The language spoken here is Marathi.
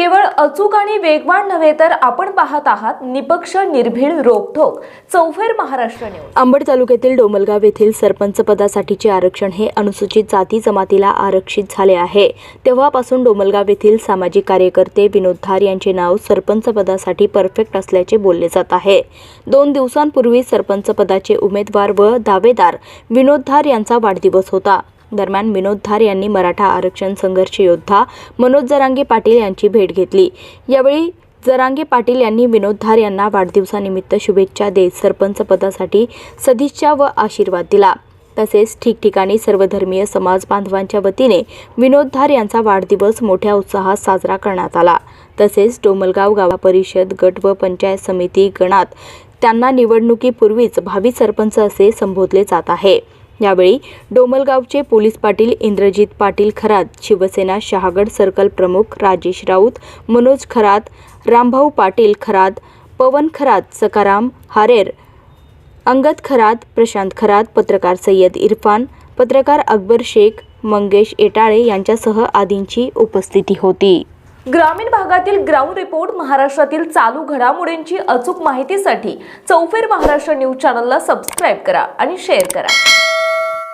केवळ अचूक आणि वेगवान नव्हे तर आपण पाहत आहात निपक्ष निर्भीड रोखोक चौफेर महाराष्ट्र न्यूज. अंबड तालुक्यातील डोमलगाव येथील सरपंच पदासाठीचे आरक्षण हे अनुसूचित जाती जमातीला आरक्षित झाले आहे. तेव्हापासून डोमलगाव येथील सामाजिक कार्यकर्ते विनोद धार यांचे नाव सरपंच पदासाठी परफेक्ट असल्याचे बोलले जात आहे. दोन दिवसांपूर्वी सरपंच पदाचे उमेदवार व दावेदार विनोद धार यांचा वाढदिवस होता. दरम्यान विनोद धार यांनी मराठा आरक्षण संघर्ष योद्धा मनोज जरांगे पाटील यांची भेट घेतली. यावेळी जरांगे पाटील यांनी विनोद धार यांना वाढदिवसानिमित्त शुभेच्छा देत सरपंच पदासाठी सदिच्छा व आशीर्वाद दिला. तसेच ठिकठिकाणी सर्वधर्मीय समाज बांधवांच्या वतीने विनोद धार यांचा वाढदिवस मोठ्या उत्साहात साजरा करण्यात आला. तसेच डोमलगाव गावा परिषद गट व पंचायत समिती गणात त्यांना निवडणुकीपूर्वीच भावी सरपंच असे संबोधले जात आहे. यावेळी डोमलगावचे पोलीस पाटील इंद्रजित पाटील खरात शिवसेना शहागड सर्कल प्रमुख राजेश राऊत मनोज खरात रामभाऊ पाटील खरात पवन खरात सकाराम हारेर अंगद खरात प्रशांत खरात पत्रकार सय्यद इरफान पत्रकार अकबर शेख मंगेश एटाळे यांच्यासह आदींची उपस्थिती होती. ग्रामीण भागातील ग्राउंड रिपोर्ट महाराष्ट्रातील चालू घडामोडींची अचूक माहितीसाठी चौफेर महाराष्ट्र न्यूज चॅनलला सबस्क्राईब करा आणि शेअर करा.